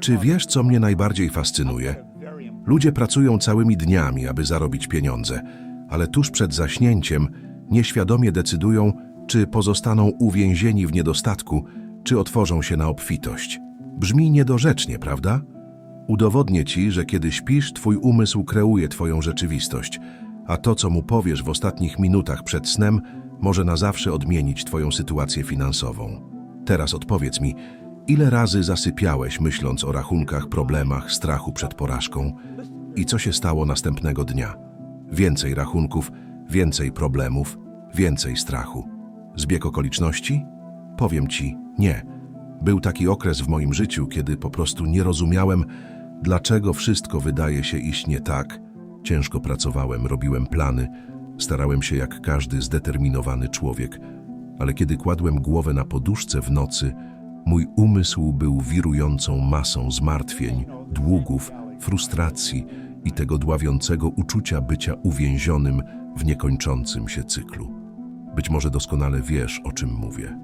Czy wiesz, co mnie najbardziej fascynuje? Ludzie pracują całymi dniami, aby zarobić pieniądze, ale tuż przed zaśnięciem nieświadomie decydują, czy pozostaną uwięzieni w niedostatku, czy otworzą się na obfitość. Brzmi niedorzecznie, prawda? Udowodnię ci, że kiedy śpisz, twój umysł kreuje twoją rzeczywistość, a to, co mu powiesz w ostatnich minutach przed snem, może na zawsze odmienić twoją sytuację finansową. Teraz odpowiedz mi, ile razy zasypiałeś myśląc o rachunkach, problemach, strachu przed porażką i co się stało następnego dnia? Więcej rachunków, więcej problemów, więcej strachu. Zbieg okoliczności? Powiem ci, nie. Był taki okres w moim życiu, kiedy po prostu nie rozumiałem, dlaczego wszystko wydaje się iść nie tak. Ciężko pracowałem, robiłem plany, starałem się jak każdy zdeterminowany człowiek, ale kiedy kładłem głowę na poduszce w nocy, mój umysł był wirującą masą zmartwień, długów, frustracji i tego dławiącego uczucia bycia uwięzionym w niekończącym się cyklu. Być może doskonale wiesz, o czym mówię.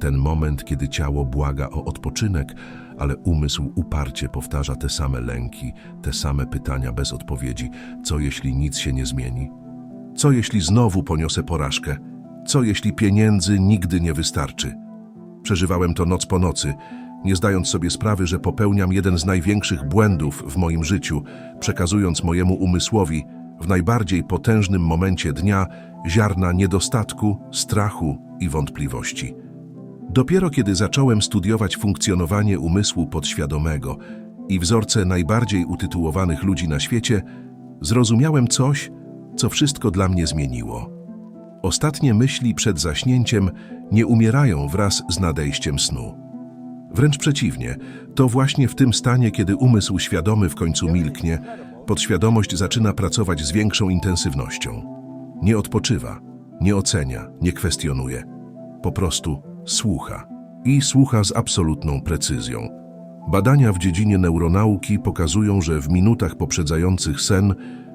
Ten moment, kiedy ciało błaga o odpoczynek, ale umysł uparcie powtarza te same lęki, te same pytania bez odpowiedzi. Co jeśli nic się nie zmieni? Co jeśli znowu poniosę porażkę? Co jeśli pieniędzy nigdy nie wystarczy? Przeżywałem to noc po nocy, nie zdając sobie sprawy, że popełniam jeden z największych błędów w moim życiu, przekazując mojemu umysłowi w najbardziej potężnym momencie dnia ziarna niedostatku, strachu i wątpliwości. Dopiero kiedy zacząłem studiować funkcjonowanie umysłu podświadomego i wzorce najbardziej utytułowanych ludzi na świecie, zrozumiałem coś, co wszystko dla mnie zmieniło. Ostatnie myśli przed zaśnięciem nie umierają wraz z nadejściem snu. Wręcz przeciwnie, to właśnie w tym stanie, kiedy umysł świadomy w końcu milknie, podświadomość zaczyna pracować z większą intensywnością. Nie odpoczywa, nie ocenia, nie kwestionuje. Po prostu słucha. I słucha z absolutną precyzją. Badania w dziedzinie neuronauki pokazują, że w minutach poprzedzających sen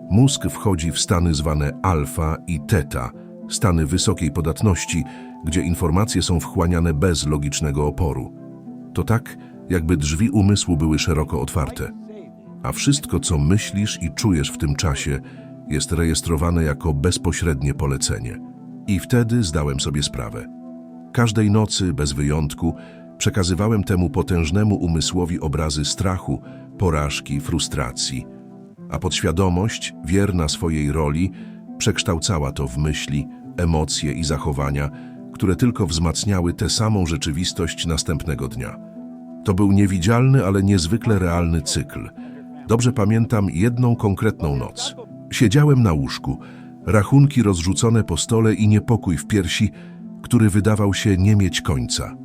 mózg wchodzi w stany zwane alfa i teta, stany wysokiej podatności, gdzie informacje są wchłaniane bez logicznego oporu. To tak, jakby drzwi umysłu były szeroko otwarte, a wszystko, co myślisz i czujesz w tym czasie, jest rejestrowane jako bezpośrednie polecenie. I wtedy zdałem sobie sprawę. Każdej nocy, bez wyjątku, przekazywałem temu potężnemu umysłowi obrazy strachu, porażki, frustracji, a podświadomość, wierna swojej roli, przekształcała to w myśli, emocje i zachowania, które tylko wzmacniały tę samą rzeczywistość następnego dnia. To był niewidzialny, ale niezwykle realny cykl. Dobrze pamiętam jedną konkretną noc. Siedziałem na łóżku, rachunki rozrzucone po stole i niepokój w piersi, który wydawał się nie mieć końca.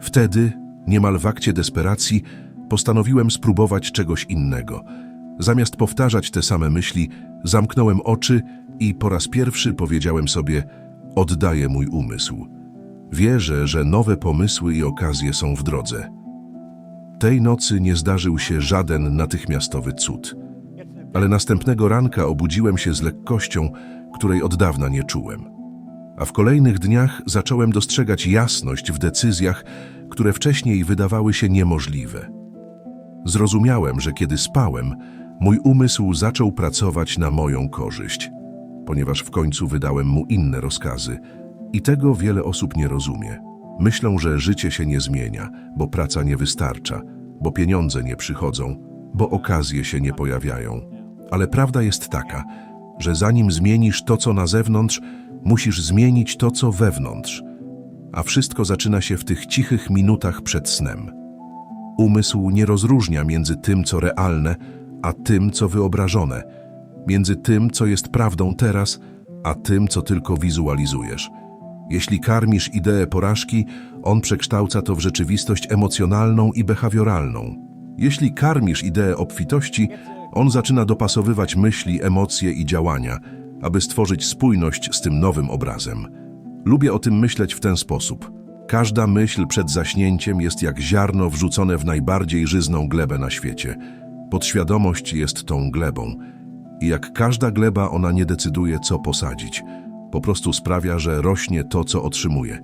Wtedy, niemal w akcie desperacji, postanowiłem spróbować czegoś innego. Zamiast powtarzać te same myśli, zamknąłem oczy i po raz pierwszy powiedziałem sobie: Oddaję mój umysł. Wierzę, że nowe pomysły i okazje są w drodze. Tej nocy nie zdarzył się żaden natychmiastowy cud, ale następnego ranka obudziłem się z lekkością, której od dawna nie czułem. A w kolejnych dniach zacząłem dostrzegać jasność w decyzjach, które wcześniej wydawały się niemożliwe. Zrozumiałem, że kiedy spałem, mój umysł zaczął pracować na moją korzyść, ponieważ w końcu wydałem mu inne rozkazy. I tego wiele osób nie rozumie. Myślą, że życie się nie zmienia, bo praca nie wystarcza, bo pieniądze nie przychodzą, bo okazje się nie pojawiają. Ale prawda jest taka, że zanim zmienisz to, co na zewnątrz, musisz zmienić to, co wewnątrz. A wszystko zaczyna się w tych cichych minutach przed snem. Umysł nie rozróżnia między tym, co realne, a tym, co wyobrażone, między tym, co jest prawdą teraz, a tym, co tylko wizualizujesz. Jeśli karmisz ideę porażki, on przekształca to w rzeczywistość emocjonalną i behawioralną. Jeśli karmisz ideę obfitości, on zaczyna dopasowywać myśli, emocje i działania, aby stworzyć spójność z tym nowym obrazem. Lubię o tym myśleć w ten sposób. Każda myśl przed zaśnięciem jest jak ziarno wrzucone w najbardziej żyzną glebę na świecie. Podświadomość jest tą glebą. I jak każda gleba, ona nie decyduje, co posadzić. Po prostu sprawia, że rośnie to, co otrzymuje.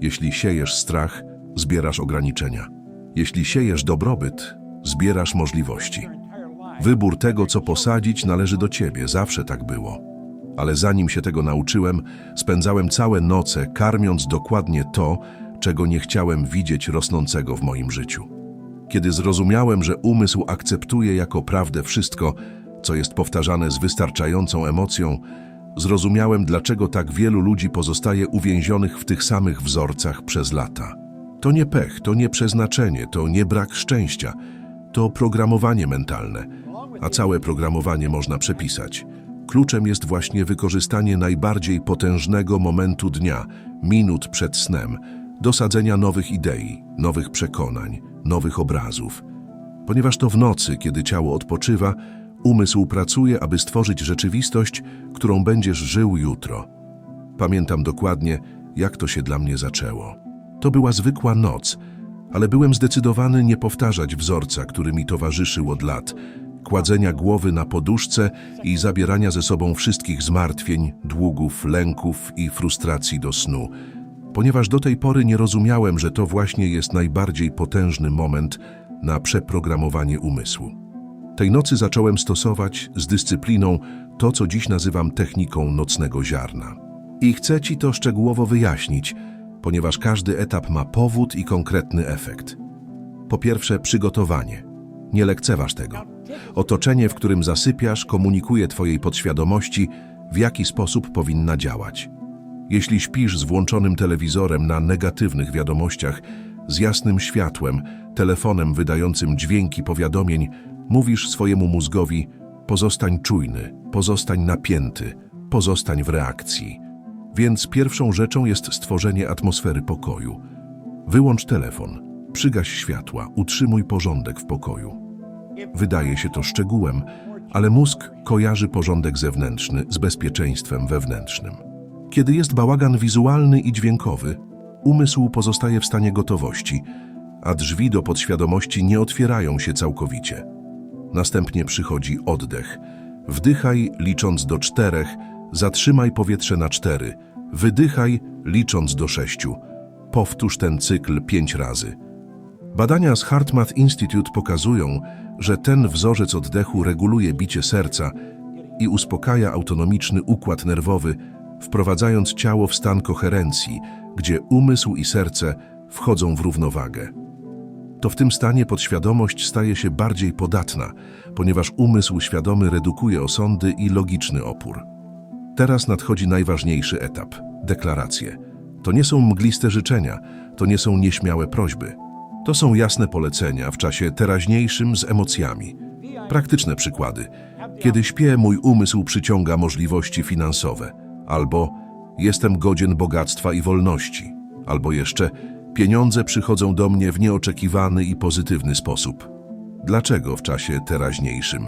Jeśli siejesz strach, zbierasz ograniczenia. Jeśli siejesz dobrobyt, zbierasz możliwości. Wybór tego, co posadzić, należy do ciebie, zawsze tak było. Ale zanim się tego nauczyłem, spędzałem całe noce karmiąc dokładnie to, czego nie chciałem widzieć rosnącego w moim życiu. Kiedy zrozumiałem, że umysł akceptuje jako prawdę wszystko, co jest powtarzane z wystarczającą emocją, zrozumiałem, dlaczego tak wielu ludzi pozostaje uwięzionych w tych samych wzorcach przez lata. To nie pech, to nie przeznaczenie, to nie brak szczęścia, to programowanie mentalne, a całe programowanie można przepisać. Kluczem jest właśnie wykorzystanie najbardziej potężnego momentu dnia, minut przed snem, do sadzenia nowych idei, nowych przekonań, nowych obrazów. Ponieważ to w nocy, kiedy ciało odpoczywa, umysł pracuje, aby stworzyć rzeczywistość, którą będziesz żył jutro. Pamiętam dokładnie, jak to się dla mnie zaczęło. To była zwykła noc, ale byłem zdecydowany nie powtarzać wzorca, który mi towarzyszył od lat, kładzenia głowy na poduszce i zabierania ze sobą wszystkich zmartwień, długów, lęków i frustracji do snu, ponieważ do tej pory nie rozumiałem, że to właśnie jest najbardziej potężny moment na przeprogramowanie umysłu. Tej nocy zacząłem stosować z dyscypliną to, co dziś nazywam techniką nocnego ziarna. I chcę Ci to szczegółowo wyjaśnić, ponieważ każdy etap ma powód i konkretny efekt. Po pierwsze, przygotowanie. Nie lekceważ tego. Otoczenie, w którym zasypiasz, komunikuje Twojej podświadomości, w jaki sposób powinna działać. Jeśli śpisz z włączonym telewizorem na negatywnych wiadomościach, z jasnym światłem, telefonem wydającym dźwięki powiadomień, mówisz swojemu mózgowi: pozostań czujny, pozostań napięty, pozostań w reakcji. Więc pierwszą rzeczą jest stworzenie atmosfery pokoju. Wyłącz telefon, przygaś światła, utrzymuj porządek w pokoju. Wydaje się to szczegółem, ale mózg kojarzy porządek zewnętrzny z bezpieczeństwem wewnętrznym. Kiedy jest bałagan wizualny i dźwiękowy, umysł pozostaje w stanie gotowości, a drzwi do podświadomości nie otwierają się całkowicie. Następnie przychodzi oddech. Wdychaj, licząc do czterech, zatrzymaj powietrze na cztery, wydychaj, licząc do sześciu. Powtórz ten cykl pięć razy. Badania z HeartMath Institute pokazują, że ten wzorzec oddechu reguluje bicie serca i uspokaja autonomiczny układ nerwowy, wprowadzając ciało w stan koherencji, gdzie umysł i serce wchodzą w równowagę. To w tym stanie podświadomość staje się bardziej podatna, ponieważ umysł świadomy redukuje osądy i logiczny opór. Teraz nadchodzi najważniejszy etap deklaracje. To nie są mgliste życzenia, to nie są nieśmiałe prośby. To są jasne polecenia w czasie teraźniejszym z emocjami. Praktyczne przykłady. Kiedy śpię, mój umysł przyciąga możliwości finansowe. Albo jestem godzien bogactwa i wolności. Albo jeszcze pieniądze przychodzą do mnie w nieoczekiwany i pozytywny sposób. Dlaczego w czasie teraźniejszym?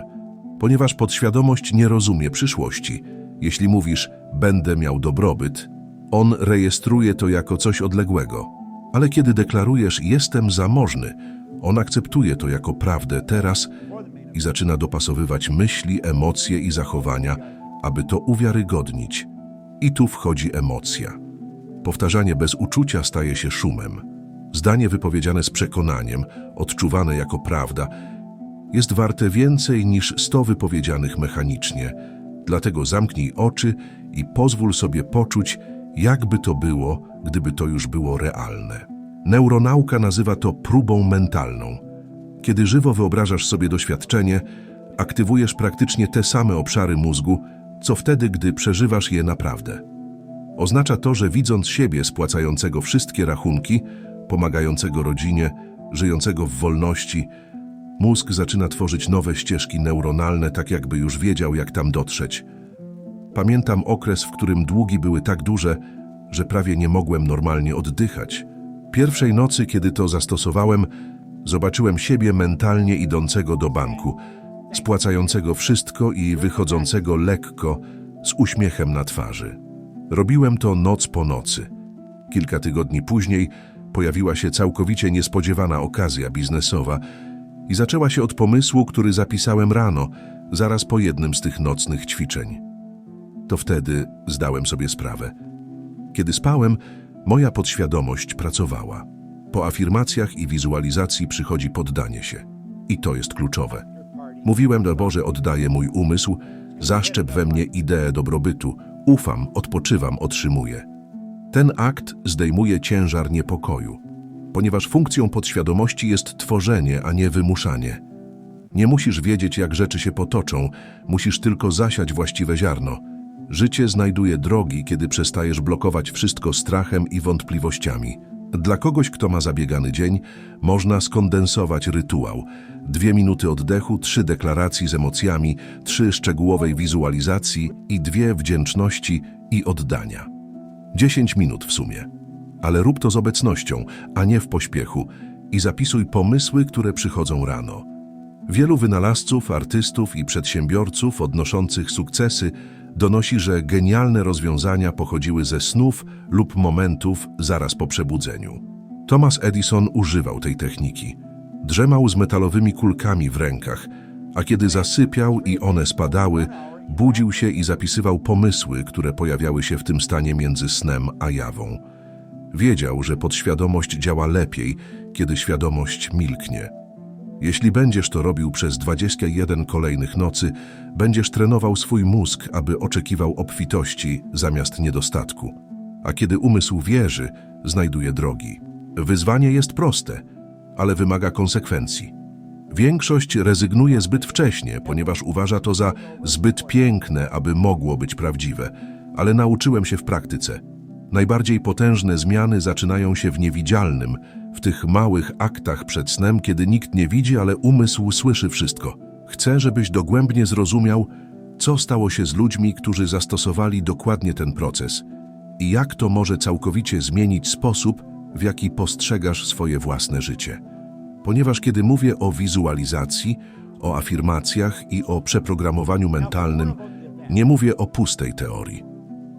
Ponieważ podświadomość nie rozumie przyszłości. Jeśli mówisz, będę miał dobrobyt, on rejestruje to jako coś odległego. Ale kiedy deklarujesz, jestem zamożny, on akceptuje to jako prawdę teraz i zaczyna dopasowywać myśli, emocje i zachowania, aby to uwiarygodnić. I tu wchodzi emocja. Powtarzanie bez uczucia staje się szumem. Zdanie wypowiedziane z przekonaniem, odczuwane jako prawda, jest warte więcej niż sto wypowiedzianych mechanicznie. Dlatego zamknij oczy i pozwól sobie poczuć, jakby to było, gdyby to już było realne. Neuronauka nazywa to próbą mentalną. Kiedy żywo wyobrażasz sobie doświadczenie, aktywujesz praktycznie te same obszary mózgu, co wtedy, gdy przeżywasz je naprawdę. Oznacza to, że widząc siebie spłacającego wszystkie rachunki, pomagającego rodzinie, żyjącego w wolności, mózg zaczyna tworzyć nowe ścieżki neuronalne, tak jakby już wiedział, jak tam dotrzeć. Pamiętam okres, w którym długi były tak duże, że prawie nie mogłem normalnie oddychać. Pierwszej nocy, kiedy to zastosowałem, zobaczyłem siebie mentalnie idącego do banku, spłacającego wszystko i wychodzącego lekko, z uśmiechem na twarzy. Robiłem to noc po nocy. Kilka tygodni później pojawiła się całkowicie niespodziewana okazja biznesowa i zaczęła się od pomysłu, który zapisałem rano, zaraz po jednym z tych nocnych ćwiczeń. To wtedy zdałem sobie sprawę. Kiedy spałem, moja podświadomość pracowała. Po afirmacjach i wizualizacji przychodzi poddanie się. I to jest kluczowe. Mówiłem, że Boże oddaję mój umysł, zaszczep we mnie ideę dobrobytu, ufam, odpoczywam, otrzymuję. Ten akt zdejmuje ciężar niepokoju, ponieważ funkcją podświadomości jest tworzenie, a nie wymuszanie. Nie musisz wiedzieć, jak rzeczy się potoczą, musisz tylko zasiać właściwe ziarno. Życie znajduje drogi, kiedy przestajesz blokować wszystko strachem i wątpliwościami. Dla kogoś, kto ma zabiegany dzień, można skondensować rytuał. Dwie minuty oddechu, trzy deklaracji z emocjami, trzy szczegółowej wizualizacji i dwie wdzięczności i oddania. Dziesięć minut w sumie. Ale rób to z obecnością, a nie w pośpiechu i zapisuj pomysły, które przychodzą rano. Wielu wynalazców, artystów i przedsiębiorców odnoszących sukcesy donosi, że genialne rozwiązania pochodziły ze snów lub momentów zaraz po przebudzeniu. Thomas Edison używał tej techniki. Drzemał z metalowymi kulkami w rękach, a kiedy zasypiał i one spadały, budził się i zapisywał pomysły, które pojawiały się w tym stanie między snem a jawą. Wiedział, że podświadomość działa lepiej, kiedy świadomość milknie. Jeśli będziesz to robił przez 21 kolejnych nocy, będziesz trenował swój mózg, aby oczekiwał obfitości zamiast niedostatku. A kiedy umysł wierzy, znajduje drogi. Wyzwanie jest proste, ale wymaga konsekwencji. Większość rezygnuje zbyt wcześnie, ponieważ uważa to za zbyt piękne, aby mogło być prawdziwe, ale nauczyłem się w praktyce. Najbardziej potężne zmiany zaczynają się w niewidzialnym, w tych małych aktach przed snem, kiedy nikt nie widzi, ale umysł słyszy wszystko. Chcę, żebyś dogłębnie zrozumiał, co stało się z ludźmi, którzy zastosowali dokładnie ten proces i jak to może całkowicie zmienić sposób, w jaki postrzegasz swoje własne życie. Ponieważ kiedy mówię o wizualizacji, o afirmacjach i o przeprogramowaniu mentalnym, nie mówię o pustej teorii.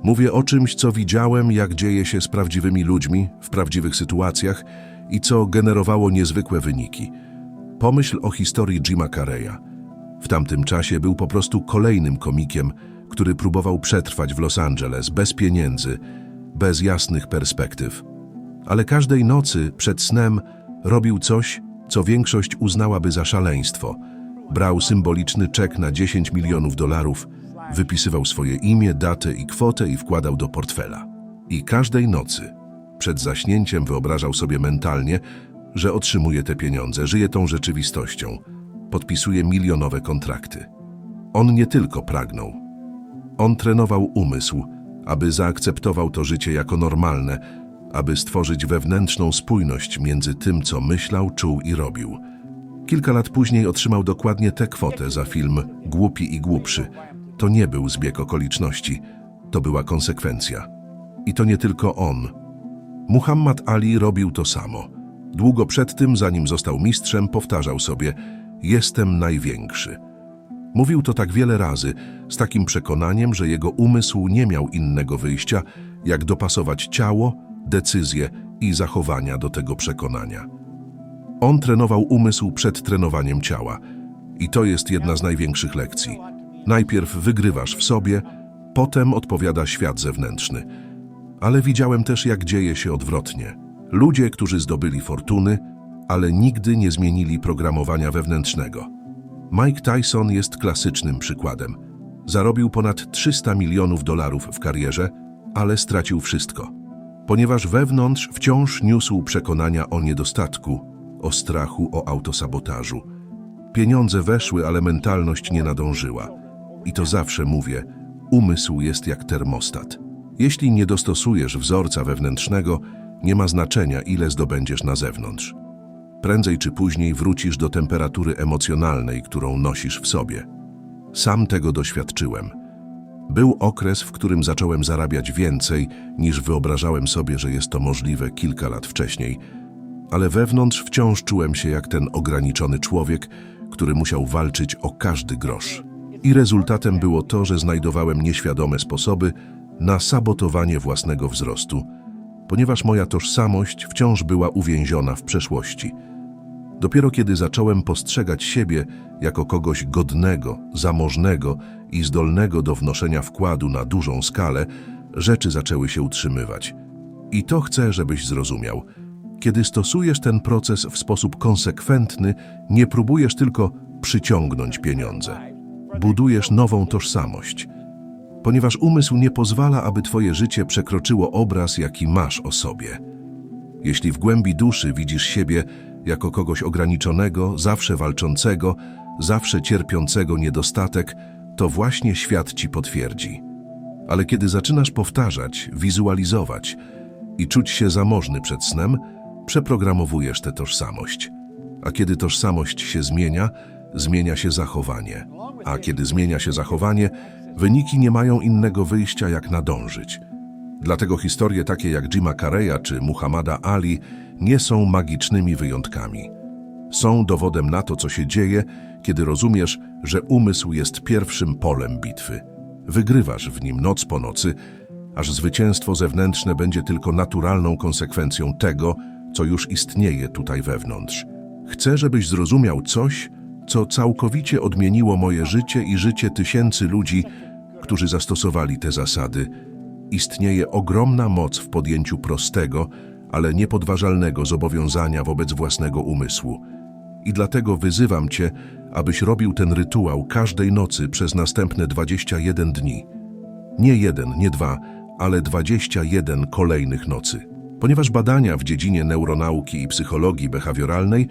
Mówię o czymś, co widziałem, jak dzieje się z prawdziwymi ludźmi, w prawdziwych sytuacjach i co generowało niezwykłe wyniki. Pomyśl o historii Jima Carreya. W tamtym czasie był po prostu kolejnym komikiem, który próbował przetrwać w Los Angeles bez pieniędzy, bez jasnych perspektyw. Ale każdej nocy przed snem robił coś, co większość uznałaby za szaleństwo. Brał symboliczny czek na 10 milionów dolarów, wypisywał swoje imię, datę i kwotę i wkładał do portfela. I każdej nocy, przed zaśnięciem, wyobrażał sobie mentalnie, że otrzymuje te pieniądze, żyje tą rzeczywistością, podpisuje milionowe kontrakty. On nie tylko pragnął. On trenował umysł, aby zaakceptował to życie jako normalne, aby stworzyć wewnętrzną spójność między tym, co myślał, czuł i robił. Kilka lat później otrzymał dokładnie tę kwotę za film Głupi i Głupszy. To nie był zbieg okoliczności, to była konsekwencja. I to nie tylko on. Muhammad Ali robił to samo. Długo przed tym, zanim został mistrzem, powtarzał sobie: Jestem największy. Mówił to tak wiele razy, z takim przekonaniem, że jego umysł nie miał innego wyjścia, jak dopasować ciało, decyzje i zachowania do tego przekonania. On trenował umysł przed trenowaniem ciała. I to jest jedna z największych lekcji. Najpierw wygrywasz w sobie, potem odpowiada świat zewnętrzny. Ale widziałem też, jak dzieje się odwrotnie. Ludzie, którzy zdobyli fortuny, ale nigdy nie zmienili programowania wewnętrznego. Mike Tyson jest klasycznym przykładem. Zarobił ponad 300 milionów dolarów w karierze, ale stracił wszystko. Ponieważ wewnątrz wciąż niósł przekonania o niedostatku, o strachu, o autosabotażu. Pieniądze weszły, ale mentalność nie nadążyła. I to zawsze mówię, umysł jest jak termostat. Jeśli nie dostosujesz wzorca wewnętrznego, nie ma znaczenia, ile zdobędziesz na zewnątrz. Prędzej czy później wrócisz do temperatury emocjonalnej, którą nosisz w sobie. Sam tego doświadczyłem. Był okres, w którym zacząłem zarabiać więcej, niż wyobrażałem sobie, że jest to możliwe kilka lat wcześniej, ale wewnątrz wciąż czułem się jak ten ograniczony człowiek, który musiał walczyć o każdy grosz. I rezultatem było to, że znajdowałem nieświadome sposoby na sabotowanie własnego wzrostu, ponieważ moja tożsamość wciąż była uwięziona w przeszłości. Dopiero kiedy zacząłem postrzegać siebie jako kogoś godnego, zamożnego i zdolnego do wnoszenia wkładu na dużą skalę, rzeczy zaczęły się utrzymywać. I to chcę, żebyś zrozumiał. Kiedy stosujesz ten proces w sposób konsekwentny, nie próbujesz tylko przyciągnąć pieniądze. Budujesz nową tożsamość. Ponieważ umysł nie pozwala, aby twoje życie przekroczyło obraz, jaki masz o sobie. Jeśli w głębi duszy widzisz siebie jako kogoś ograniczonego, zawsze walczącego, zawsze cierpiącego niedostatek, to właśnie świat ci potwierdzi. Ale kiedy zaczynasz powtarzać, wizualizować i czuć się zamożny przed snem, przeprogramowujesz tę tożsamość. A kiedy tożsamość się zmienia, zmienia się zachowanie. A kiedy zmienia się zachowanie, wyniki nie mają innego wyjścia jak nadążyć. Dlatego historie takie jak Jima Carreya czy Muhammada Ali nie są magicznymi wyjątkami. Są dowodem na to, co się dzieje, kiedy rozumiesz, że umysł jest pierwszym polem bitwy. Wygrywasz w nim noc po nocy, aż zwycięstwo zewnętrzne będzie tylko naturalną konsekwencją tego, co już istnieje tutaj wewnątrz. Chcę, żebyś zrozumiał coś, co całkowicie odmieniło moje życie i życie tysięcy ludzi, którzy zastosowali te zasady. Istnieje ogromna moc w podjęciu prostego, ale niepodważalnego zobowiązania wobec własnego umysłu. I dlatego wyzywam Cię, abyś robił ten rytuał każdej nocy przez następne 21 dni. Nie jeden, nie dwa, ale 21 kolejnych nocy. Ponieważ badania w dziedzinie neuronauki i psychologii behawioralnej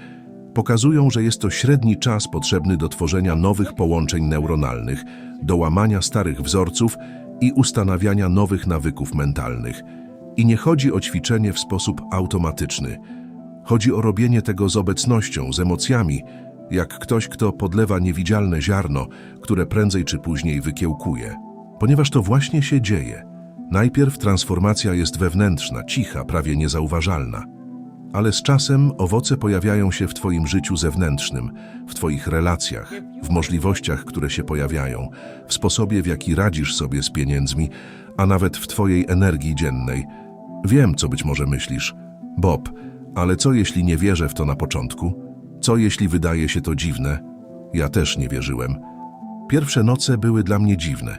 pokazują, że jest to średni czas potrzebny do tworzenia nowych połączeń neuronalnych, do łamania starych wzorców i ustanawiania nowych nawyków mentalnych. I nie chodzi o ćwiczenie w sposób automatyczny. Chodzi o robienie tego z obecnością, z emocjami, jak ktoś, kto podlewa niewidzialne ziarno, które prędzej czy później wykiełkuje. Ponieważ to właśnie się dzieje. Najpierw transformacja jest wewnętrzna, cicha, prawie niezauważalna. Ale z czasem owoce pojawiają się w Twoim życiu zewnętrznym, w Twoich relacjach, w możliwościach, które się pojawiają, w sposobie, w jaki radzisz sobie z pieniędzmi, a nawet w Twojej energii dziennej. Wiem, co być może myślisz. Bob, ale co jeśli nie wierzę w to na początku? Co jeśli wydaje się to dziwne? Ja też nie wierzyłem. Pierwsze noce były dla mnie dziwne.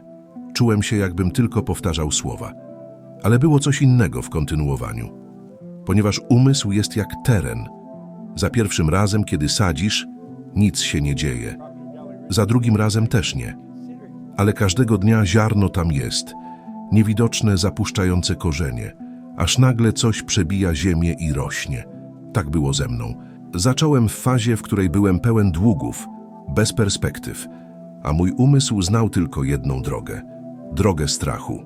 Czułem się, jakbym tylko powtarzał słowa. Ale było coś innego w kontynuowaniu. Ponieważ umysł jest jak teren. Za pierwszym razem, kiedy sadzisz, nic się nie dzieje. Za drugim razem też nie. Ale każdego dnia ziarno tam jest, niewidoczne, zapuszczające korzenie, aż nagle coś przebija ziemię i rośnie. Tak było ze mną. Zacząłem w fazie, w której byłem pełen długów, bez perspektyw, a mój umysł znał tylko jedną drogę drogę strachu.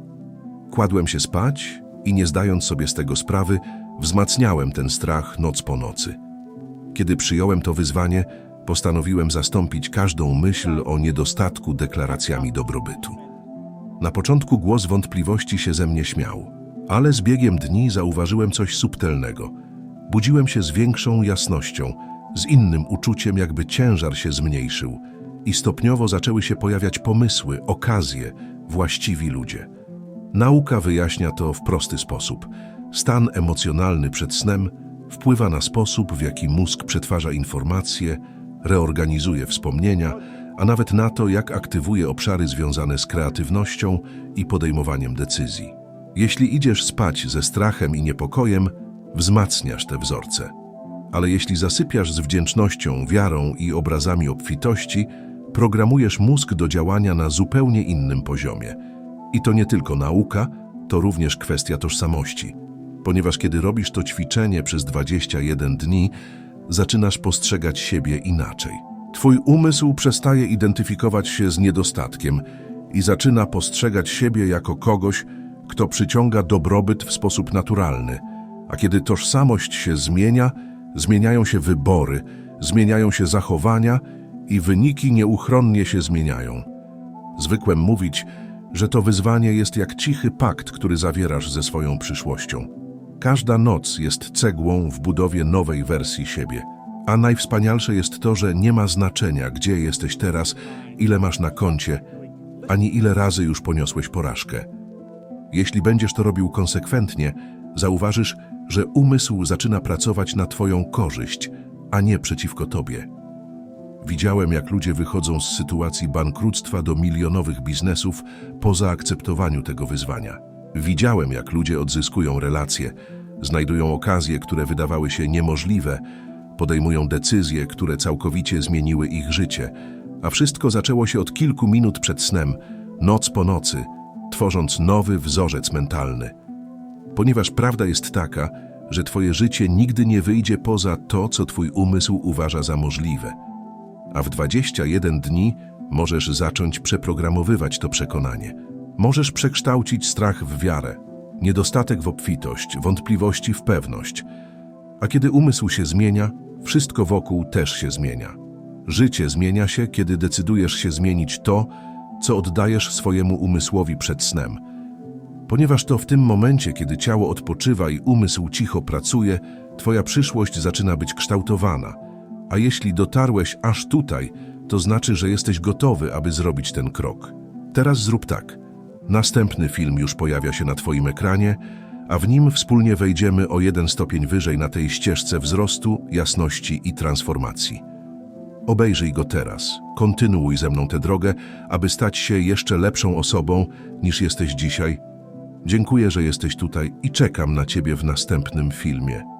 Kładłem się spać i nie zdając sobie z tego sprawy, wzmacniałem ten strach noc po nocy. Kiedy przyjąłem to wyzwanie, postanowiłem zastąpić każdą myśl o niedostatku deklaracjami dobrobytu. Na początku głos wątpliwości się ze mnie śmiał, ale z biegiem dni zauważyłem coś subtelnego. Budziłem się z większą jasnością, z innym uczuciem, jakby ciężar się zmniejszył i stopniowo zaczęły się pojawiać pomysły, okazje, właściwi ludzie. Nauka wyjaśnia to w prosty sposób. Stan emocjonalny przed snem wpływa na sposób, w jaki mózg przetwarza informacje, reorganizuje wspomnienia, a nawet na to, jak aktywuje obszary związane z kreatywnością i podejmowaniem decyzji. Jeśli idziesz spać ze strachem i niepokojem, wzmacniasz te wzorce. Ale jeśli zasypiasz z wdzięcznością, wiarą i obrazami obfitości, programujesz mózg do działania na zupełnie innym poziomie. I to nie tylko nauka, to również kwestia tożsamości. Ponieważ kiedy robisz to ćwiczenie przez 21 dni, zaczynasz postrzegać siebie inaczej. Twój umysł przestaje identyfikować się z niedostatkiem i zaczyna postrzegać siebie jako kogoś, kto przyciąga dobrobyt w sposób naturalny. A kiedy tożsamość się zmienia, zmieniają się wybory, zmieniają się zachowania i wyniki nieuchronnie się zmieniają. Zwykłem mówić, że to wyzwanie jest jak cichy pakt, który zawierasz ze swoją przyszłością. Każda noc jest cegłą w budowie nowej wersji siebie. A najwspanialsze jest to, że nie ma znaczenia, gdzie jesteś teraz, ile masz na koncie, ani ile razy już poniosłeś porażkę. Jeśli będziesz to robił konsekwentnie, zauważysz, że umysł zaczyna pracować na Twoją korzyść, a nie przeciwko Tobie. Widziałem, jak ludzie wychodzą z sytuacji bankructwa do milionowych biznesów po zaakceptowaniu tego wyzwania. Widziałem, jak ludzie odzyskują relacje, znajdują okazje, które wydawały się niemożliwe, podejmują decyzje, które całkowicie zmieniły ich życie, a wszystko zaczęło się od kilku minut przed snem, noc po nocy, tworząc nowy wzorzec mentalny. Ponieważ prawda jest taka, że Twoje życie nigdy nie wyjdzie poza to, co Twój umysł uważa za możliwe. A w 21 dni możesz zacząć przeprogramowywać to przekonanie. Możesz przekształcić strach w wiarę, niedostatek w obfitość, wątpliwości w pewność. A kiedy umysł się zmienia, wszystko wokół też się zmienia. Życie zmienia się, kiedy decydujesz się zmienić to, co oddajesz swojemu umysłowi przed snem. Ponieważ to w tym momencie, kiedy ciało odpoczywa i umysł cicho pracuje, Twoja przyszłość zaczyna być kształtowana. A jeśli dotarłeś aż tutaj, to znaczy, że jesteś gotowy, aby zrobić ten krok. Teraz zrób tak. Następny film już pojawia się na Twoim ekranie, a w nim wspólnie wejdziemy o jeden stopień wyżej na tej ścieżce wzrostu, jasności i transformacji. Obejrzyj go teraz. Kontynuuj ze mną tę drogę, aby stać się jeszcze lepszą osobą niż jesteś dzisiaj. Dziękuję, że jesteś tutaj i czekam na Ciebie w następnym filmie.